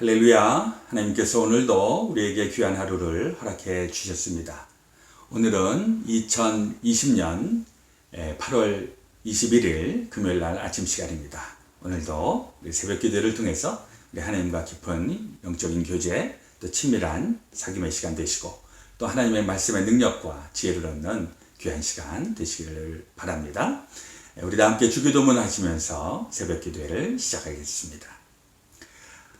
할렐루야. 하나님께서 오늘도 우리에게 귀한 하루를 허락해 주셨습니다. 오늘은 2020년 8월 21일 금요일 날 아침 시간입니다. 오늘도 새벽 기도를 통해서 우리 하나님과 깊은 영적인 교제, 또 친밀한 사귐의 시간 되시고 또 하나님의 말씀의 능력과 지혜를 얻는 귀한 시간 되시기를 바랍니다. 우리 다 함께 주기도문 하시면서 새벽 기도회를 시작하겠습니다.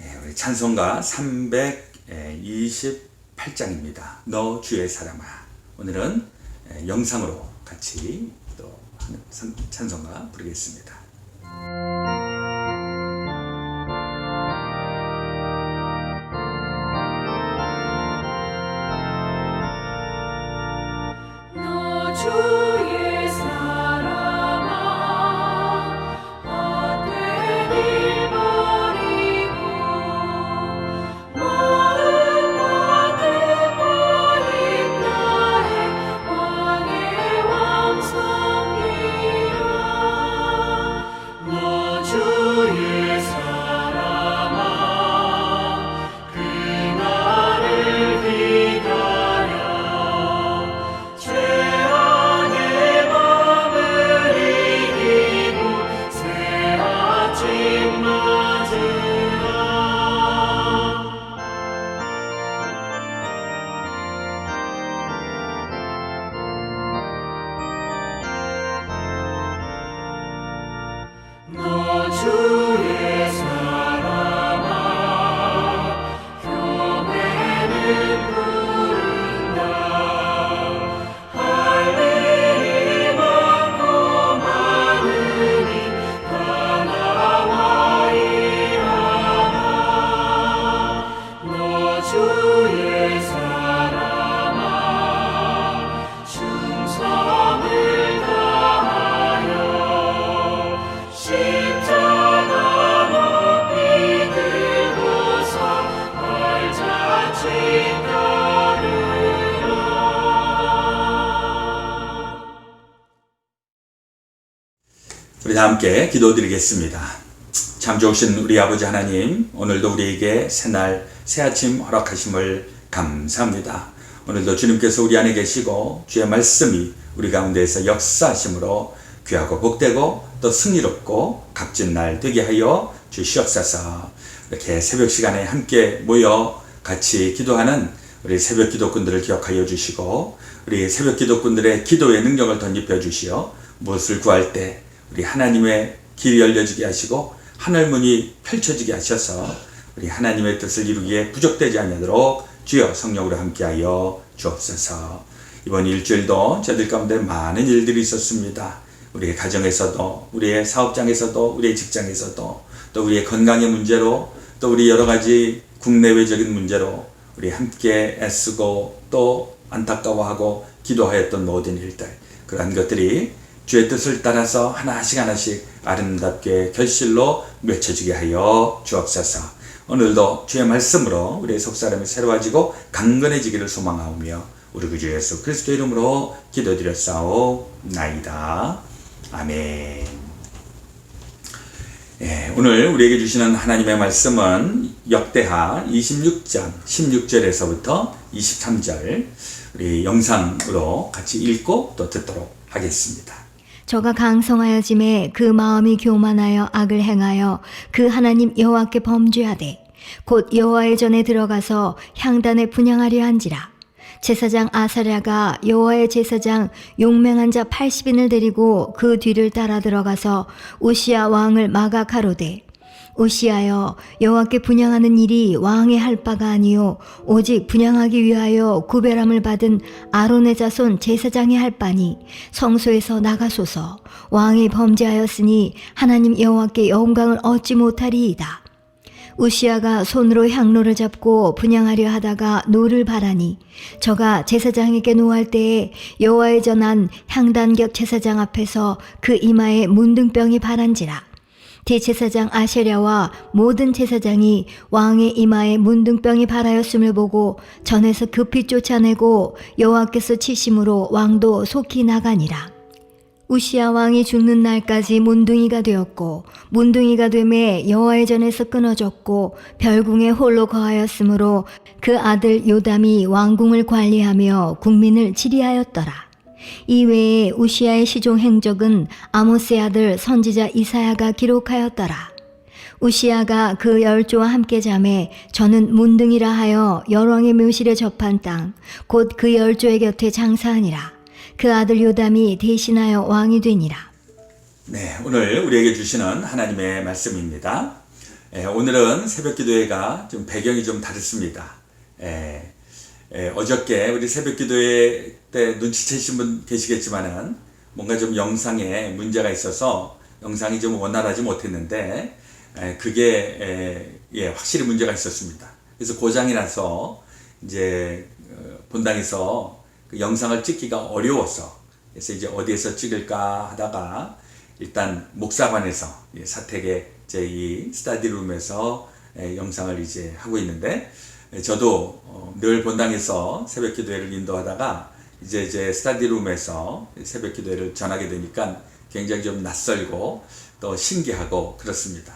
예, 우리 찬송가 328장입니다. 너 주의 사람아. 오늘은 예, 영상으로 같이 또 찬송가 부르겠습니다. 함께 기도드리겠습니다. 참 좋으신 우리 아버지 하나님, 오늘도 우리에게 새날, 새아침 허락하심을 감사합니다. 오늘도 주님께서 우리 안에 계시고 주의 말씀이 우리 가운데에서 역사하심으로 귀하고 복되고 또 승리롭고 값진 날 되게 하여 주시옵소서. 이렇게 새벽 시간에 함께 모여 같이 기도하는 우리 새벽 기도꾼들을 기억하여 주시고 우리 새벽 기도꾼들의 기도의 능력을 덧입혀 주시어 무엇을 구할 때 우리 하나님의 길이 열려지게 하시고 하늘 문이 펼쳐지게 하셔서 우리 하나님의 뜻을 이루기에 부족되지 않도록 주여 성령으로 함께하여 주옵소서. 이번 일주일도 저들 가운데 많은 일들이 있었습니다. 우리의 가정에서도, 우리의 사업장에서도, 우리의 직장에서도, 또 우리의 건강의 문제로, 또 우리 여러 가지 국내외적인 문제로 우리 함께 애쓰고 또 안타까워하고 기도하였던 모든 일들, 그러한 것들이 주의 뜻을 따라서 하나씩 하나씩 아름답게 결실로 맺혀지게 하여 주옵소서. 오늘도 주의 말씀으로 우리의 속사람이 새로워지고 강건해지기를 소망하오며 우리 구주 예수 그리스도 이름으로 기도드렸사오나이다. 아멘. 예, 오늘 우리에게 주시는 하나님의 말씀은 역대하 26장 16절에서부터 23절 우리 영상으로 같이 읽고 또 듣도록 하겠습니다. 저가 강성하여짐에 그 마음이 교만하여 악을 행하여 그 하나님 여호와께 범죄하되 곧 여호와의 전에 들어가서 향단에 분양하려 한지라. 제사장 아사랴가 여호와의 제사장 용맹한 자 80인을 데리고 그 뒤를 따라 들어가서 우시아 왕을 가로되 우시하여 여호와께 분양하는 일이 왕의 할 바가 아니요 오직 분양하기 위하여 구별함을 받은 아론의 자손 제사장이 할 바니 성소에서 나가소서 왕이 범죄하였으니 하나님 여호와께 영광을 얻지 못하리이다. 우시아가 손으로 향로를 잡고 분양하려 하다가 노를 바라니 저가 제사장에게 노할 때에 여호와의 전한 향단격 제사장 앞에서 그 이마에 문둥병이 바란지라 대제사장 아세랴와 모든 제사장이 왕의 이마에 문둥병이 발하였음을 보고 전에서 급히 쫓아내고 여호와께서 치심으로 왕도 속히 나가니라. 우시아 왕이 죽는 날까지 문둥이가 되었고 문둥이가 되매 여호와의 전에서 끊어졌고 별궁에 홀로 거하였으므로 그 아들 요담이 왕궁을 관리하며 국민을 치리하였더라. 이외에 우시아의 시종 행적은 아모스의 아들 선지자 이사야가 기록하였더라. 우시아가 그 열조와 함께 잠에 저는 문둥이라 하여 열왕의 묘실에 접한 땅 곧 그 열조의 곁에 장사하니라. 그 아들 요담이 대신하여 왕이 되니라. 네, 오늘 우리에게 주시는 하나님의 말씀입니다. 예, 오늘은 새벽 기도회가 좀 배경이 좀 다릅니다. 예, 예, 어저께 우리 새벽 기도회 때 눈치채신 분 계시겠지만은 뭔가 좀 영상에 문제가 있어서 영상이 좀 원활하지 못했는데 예, 그게 예, 예, 확실히 문제가 있었습니다. 그래서 고장이 나서 이제 어, 본당에서 그 영상을 찍기가 어려워서 그래서 이제 어디에서 찍을까 하다가 일단 목사관에서 예, 사택의 제이 스타디룸에서 예, 영상을 이제 하고 있는데 예, 저도 어, 늘 본당에서 새벽 기도회를 인도하다가 이제 이제 스타디룸에서 새벽 기도회를 전하게 되니까 굉장히 좀 낯설고 또 신기하고 그렇습니다.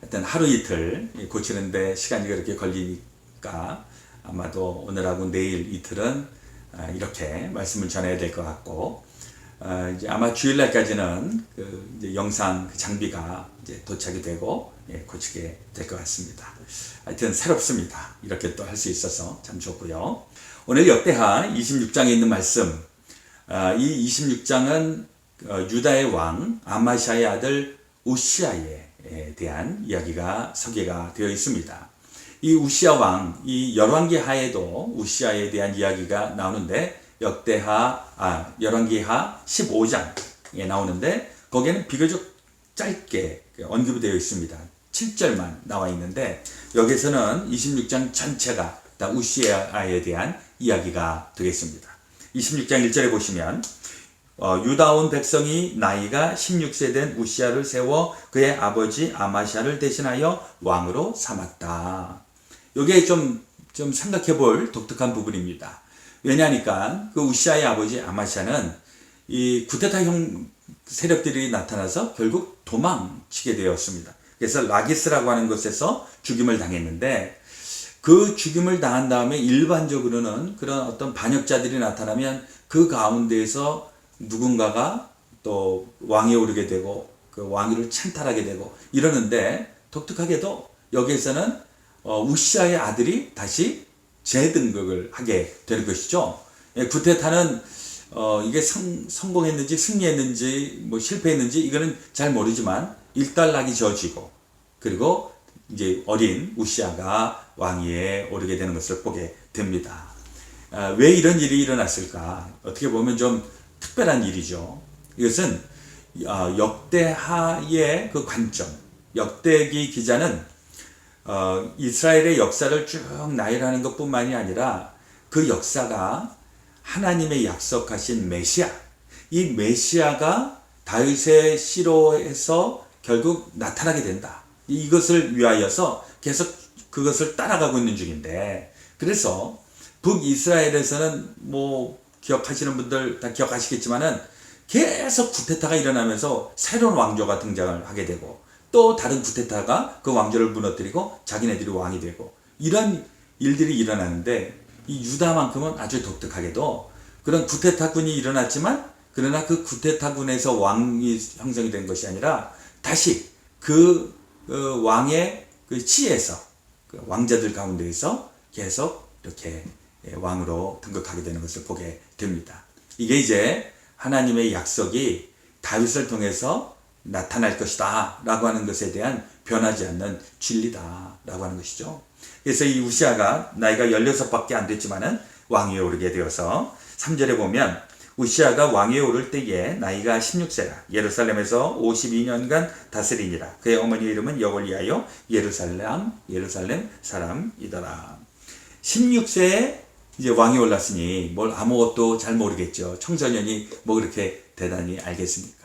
하여튼 하루 이틀 이 고치는데 시간이 그렇게 걸리니까 아마도 오늘하고 내일 이틀은 아, 이렇게 말씀을 전해야 될 것 같고 어, 이제 아마 주일날까지는 그 영상 그 장비가 이제 도착이 되고 예, 고치게 될 것 같습니다. 하여튼 새롭습니다. 이렇게 또 할 수 있어서 참 좋고요. 오늘 역대하 26장에 있는 말씀, 아, 이 26장은 어, 유다의 왕 아마샤의 아들 우시아에 대한 이야기가 소개가 되어 있습니다. 이 우시아 왕, 이 열왕기 하에도 우시아에 대한 이야기가 나오는데 역대하, 아, 열왕기하 15장에 나오는데 거기에는 비교적 짧게 언급이 되어 있습니다. 7절만 나와 있는데 여기서는 26장 전체가 다 우시아에 대한 이야기가 되겠습니다. 26장 1절에 보시면 어, 유다 온 백성이 나이가 16세 된 우시아를 세워 그의 아버지 아마샤를 대신하여 왕으로 삼았다. 이게 좀, 좀 생각해 볼 독특한 부분입니다. 왜냐하니까 그 우시아의 아버지 아마샤는 이 구테타 형 세력들이 나타나서 결국 도망치게 되었습니다. 그래서 라기스라고 하는 곳에서 죽임을 당했는데 그 죽임을 당한 다음에 일반적으로는 그런 어떤 반역자들이 나타나면 그 가운데에서 누군가가 또 왕에 오르게 되고 그 왕위를 찬탈하게 되고 이러는데 독특하게도 여기에서는 어, 우시아의 아들이 다시 재등극을 하게 되는 것이죠. 예, 구테타는 어, 이게 성, 성공했는지 승리했는지 뭐 실패했는지 이거는 잘 모르지만 일단락이 저지고 그리고 이제 어린 우시아가 왕위에 오르게 되는 것을 보게 됩니다. 아, 왜 이런 일이 일어났을까? 어떻게 보면 좀 특별한 일이죠. 이것은 어, 역대하의 그 관점, 역대기 기자는 어, 이스라엘의 역사를 쭉 나열하는 것뿐만이 아니라 그 역사가 하나님의 약속하신 메시아, 이 메시아가 다윗의 시로에서 결국 나타나게 된다. 이것을 위하여서 계속 그것을 따라가고 있는 중인데, 그래서 북이스라엘에서는 뭐 기억하시는 분들 다 기억하시겠지만은 계속 구테타가 일어나면서 새로운 왕조가 등장을 하게 되고 또 다른 구테타가 그 왕조를 무너뜨리고 자기네들이 왕이 되고 이런 일들이 일어나는데 이 유다만큼은 아주 독특하게도 그런 구테타군이 일어났지만 그러나 그 구테타군에서 왕이 형성이 된 것이 아니라 다시 그 어, 왕의 그 치에서 그 왕자들 가운데에서 계속 이렇게 예, 왕으로 등극하게 되는 것을 보게 됩니다. 이게 이제 하나님의 약속이 다윗을 통해서 나타날 것이다 라고 하는 것에 대한 변하지 않는 진리다 라고 하는 것이죠. 그래서 이 우시아가 나이가 16밖에 안 됐지만은 왕위에 오르게 되어서 3절에 보면 우시아가 왕위에 오를 때에 나이가 16세라. 예루살렘에서 52년간 다스리니라. 그의 어머니 이름은 여골리하여 예루살렘 예루살렘 사람이더라. 16세에 이제 왕이 올랐으니 뭘 아무것도 잘 모르겠죠. 청소년이 뭐 그렇게 대단히 알겠습니까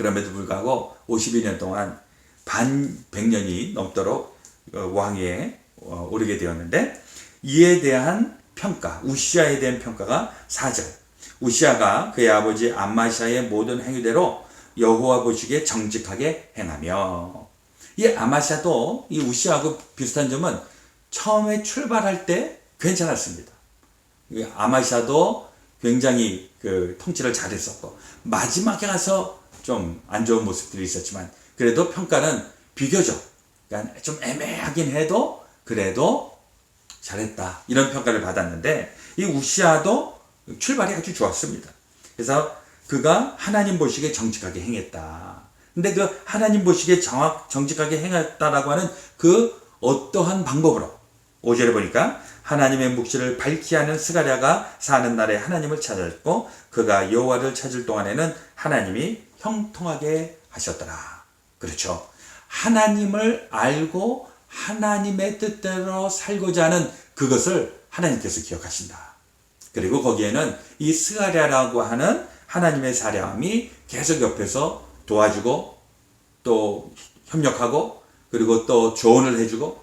그럼에도 불구하고 52년 동안 반 100년이 넘도록 어, 왕위에 어, 오르게 되었는데 이에 대한 평가, 우시아에 대한 평가가 4절. 우시아가 그의 아버지 암마샤의 모든 행위대로 여호와 보시기에 정직하게 행하며 이 아마샤도 이 우시아하고 비슷한 점은 처음에 출발할 때 괜찮았습니다. 이 아마샤도 굉장히 그 통치를 잘했었고 마지막에 가서 좀 안 좋은 모습들이 있었지만 그래도 평가는 비교적 그러니까 좀 애매하긴 해도 그래도 잘했다 이런 평가를 받았는데 이 우시아도 출발이 아주 좋았습니다. 그래서 그가 하나님 보시기에 정직하게 행했다. 근데 그 하나님 보시기에 정확 정직하게 행했다라고 하는 그 어떠한 방법으로 5절에 보니까 하나님의 묵시를 밝히 하는 스가랴가 사는 날에 하나님을 찾았고 그가 여호와를 찾을 동안에는 하나님이 형통하게 하셨더라. 그렇죠. 하나님을 알고 하나님의 뜻대로 살고자 하는 그것을 하나님께서 기억하신다. 그리고 거기에는 이 스가랴라고 하는 하나님의 사람이 계속 옆에서 도와주고 또 협력하고 그리고 또 조언을 해주고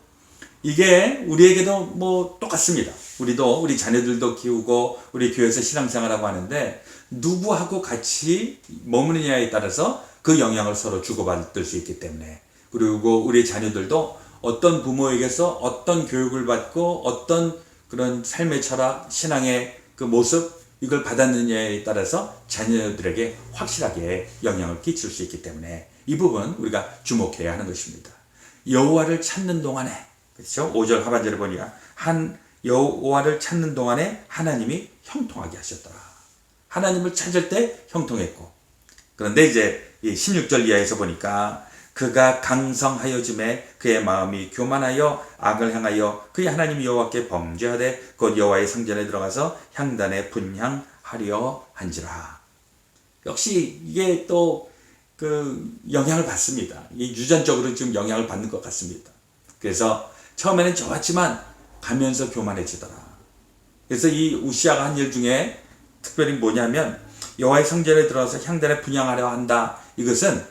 이게 우리에게도 뭐 똑같습니다. 우리도 우리 자녀들도 키우고 우리 교회에서 신앙생활하고 하는데 누구하고 같이 머무느냐에 따라서 그 영향을 서로 주고받을 수 있기 때문에 그리고 우리 자녀들도 어떤 부모에게서 어떤 교육을 받고 어떤 그런 삶의 철학, 신앙의 그 모습 이걸 받았느냐에 따라서 자녀들에게 확실하게 영향을 끼칠 수 있기 때문에 이 부분 우리가 주목해야 하는 것입니다. 여호와를 찾는 동안에 그렇죠? 5절 하반절에 보니까 한 여호와를 찾는 동안에 하나님이 형통하게 하셨더라. 하나님을 찾을 때 형통했고 그런데 이제 이 16절 이하에서 보니까 그가 강성하여짐에 그의 마음이 교만하여 악을 행하여 그의 하나님 여호와께 범죄하되 곧 여호와의 성전에 들어가서 향단에 분향하려 한지라. 역시 이게 또 그 영향을 받습니다. 이 유전적으로 지금 영향을 받는 것 같습니다. 그래서 처음에는 좋았지만 가면서 교만해지더라. 그래서 이 우시아가 한 일 중에 특별히 뭐냐면 여호와의 성전에 들어가서 향단에 분향하려 한다. 이것은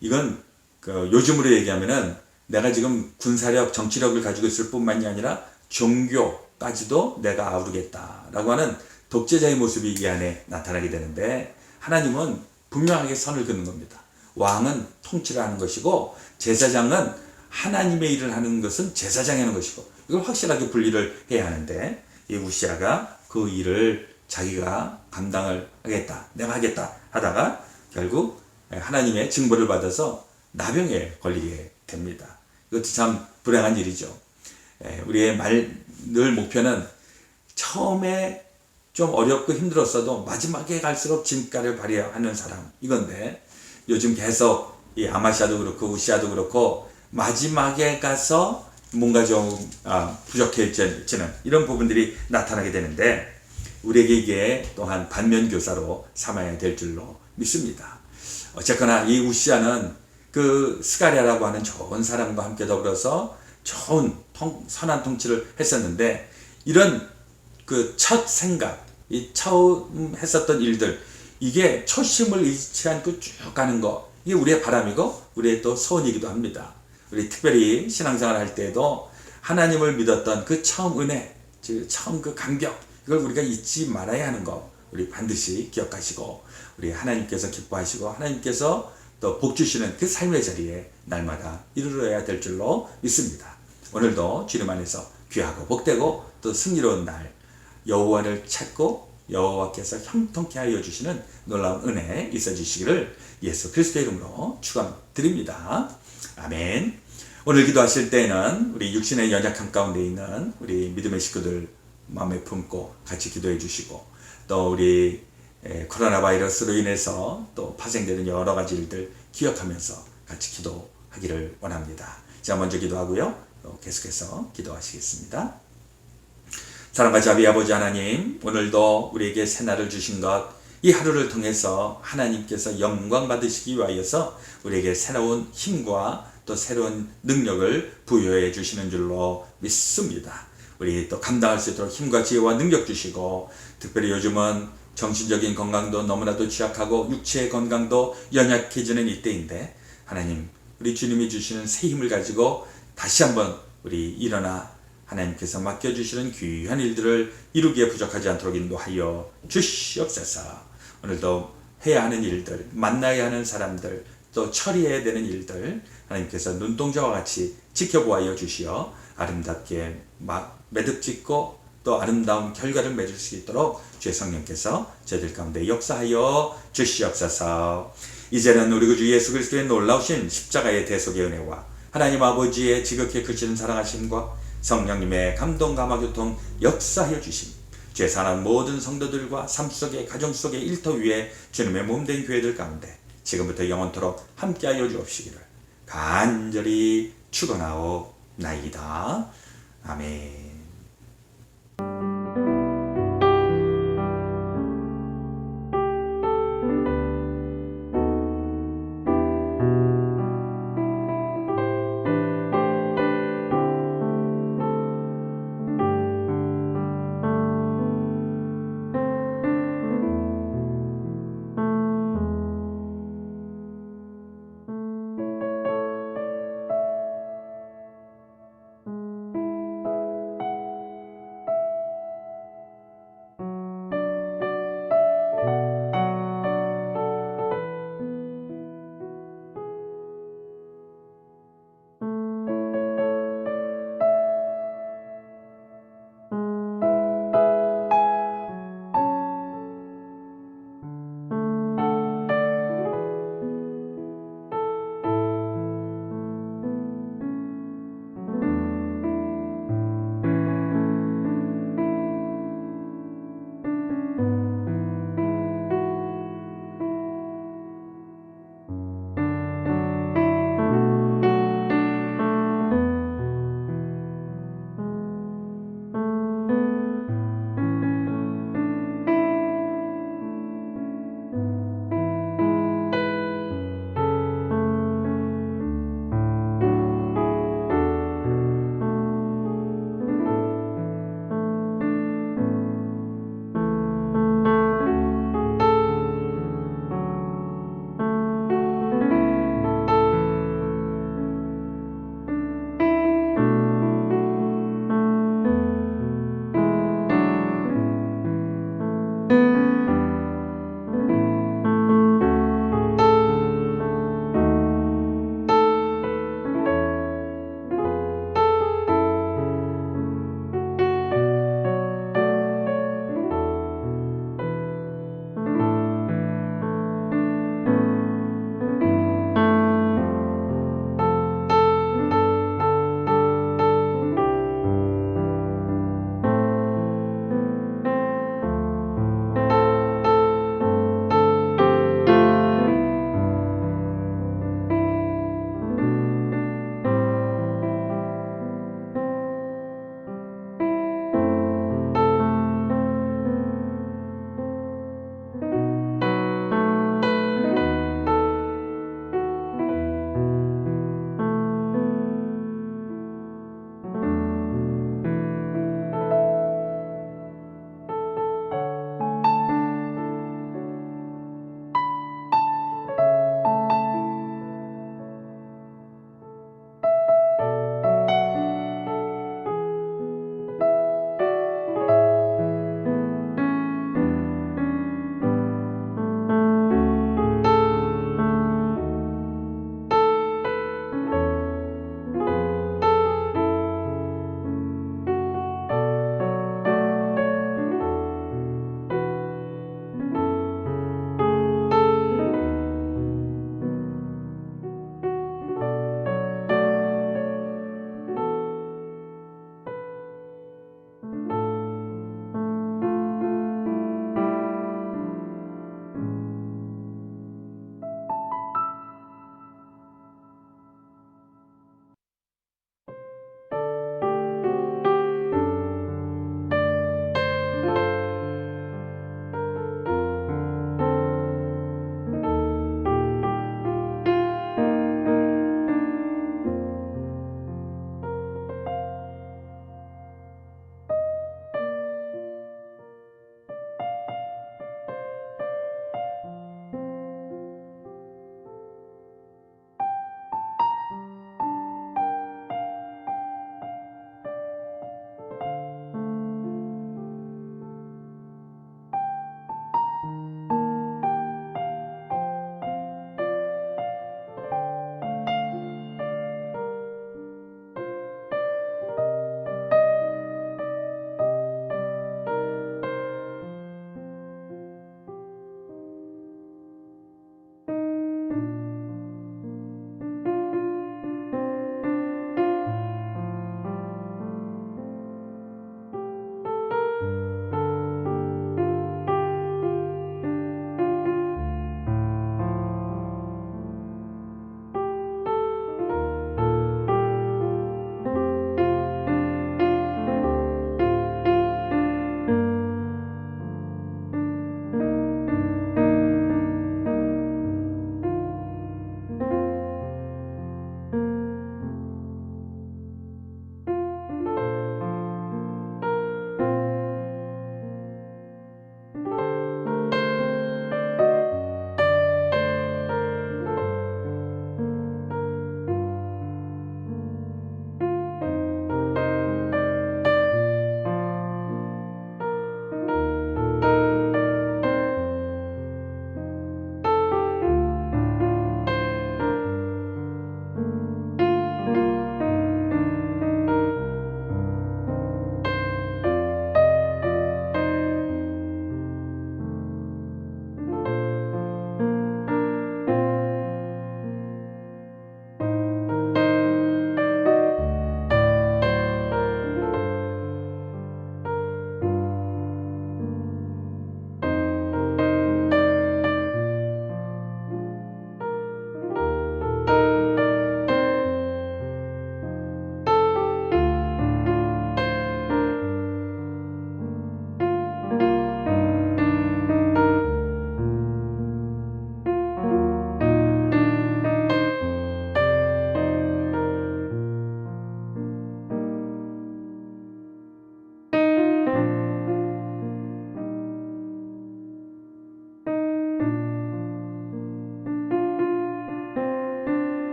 이건 그 요즘으로 얘기하면은 내가 지금 군사력, 정치력을 가지고 있을 뿐만이 아니라 종교까지도 내가 아우르겠다라고 하는 독재자의 모습이 이 안에 나타나게 되는데 하나님은 분명하게 선을 그는 겁니다. 왕은 통치를 하는 것이고 제사장은 하나님의 일을 하는 것은 제사장이 하는 것이고 이걸 확실하게 분리를 해야 하는데 이 우시아가 그 일을 자기가 감당을 하겠다, 내가 하겠다 하다가 결국 하나님의 징벌을 받아서 나병에 걸리게 됩니다. 이것도 참 불행한 일이죠. 예, 우리의 말 늘 목표는 처음에 좀 어렵고 힘들었어도 마지막에 갈수록 진가를 발휘하는 사람 이건데 요즘 계속 이 아마샤도 그렇고 우시아도 그렇고 마지막에 가서 뭔가 좀 아, 부족해지는 이런 부분들이 나타나게 되는데 우리에게 또한 반면 교사로 삼아야 될 줄로 믿습니다. 어쨌거나 이 우시아는 그 스가랴라고 하는 좋은 사람과 함께 더불어서 좋은 통, 선한 통치를 했었는데 이런 그 첫 생각, 이 처음 했었던 일들 이게 초심을 잃지 않고 쭉 가는 거 이게 우리의 바람이고 우리의 또 소원이기도 합니다. 우리 특별히 신앙생활 할 때에도 하나님을 믿었던 그 처음 은혜, 즉 처음 그 감격 이걸 우리가 잊지 말아야 하는 거 우리 반드시 기억하시고 우리 하나님께서 기뻐하시고 하나님께서 또 복 주시는 그 삶의 자리에 날마다 이르러야 될 줄로 믿습니다. 오늘도 주님 안에서 귀하고 복되고 또 승리로운 날 여호와를 찾고 여호와께서 형통케 하여 주시는 놀라운 은혜 있어 주시기를 예수 그리스도의 이름으로 축원드립니다. 아멘. 오늘 기도하실 때는 우리 육신의 연약함 가운데 있는 우리 믿음의 식구들 마음에 품고 같이 기도해 주시고 또 우리 에, 코로나 바이러스로 인해서 또 파생되는 여러 가지 일들 기억하면서 같이 기도하기를 원합니다. 자, 먼저 기도하고요. 또 계속해서 기도하시겠습니다. 사랑과 자비 아버지 하나님, 오늘도 우리에게 새날을 주신 것 이 하루를 통해서 하나님께서 영광 받으시기 위하여서 우리에게 새로운 힘과 또 새로운 능력을 부여해 주시는 줄로 믿습니다. 우리 또 감당할 수 있도록 힘과 지혜와 능력 주시고 특별히 요즘은 정신적인 건강도 너무나도 취약하고 육체의 건강도 연약해지는 이때인데 하나님 우리 주님이 주시는 새 힘을 가지고 다시 한번 우리 일어나 하나님께서 맡겨주시는 귀한 일들을 이루기에 부족하지 않도록 인도하여 주시옵소서. 오늘도 해야 하는 일들, 만나야 하는 사람들, 또 처리해야 되는 일들 하나님께서 눈동자와 같이 지켜보아여 주시어 아름답게 마- 매듭짓고 또 아름다운 결과를 맺을 수 있도록 주의 성령께서 저희들 가운데 역사하여 주시옵소서. 이제는 우리 구주 예수 그리스도의 놀라우신 십자가의 대속의 은혜와 하나님 아버지의 지극히 크신 사랑하심과 성령님의 감동 감화 교통 역사하여 주심. 죄 사는 모든 성도들과 삶 속의 가정 속의 일터 위에 주님의 몸된 교회들 가운데 지금부터 영원토록 함께하여 주옵시기를 간절히 축원하옵나이다. 아멘. thank you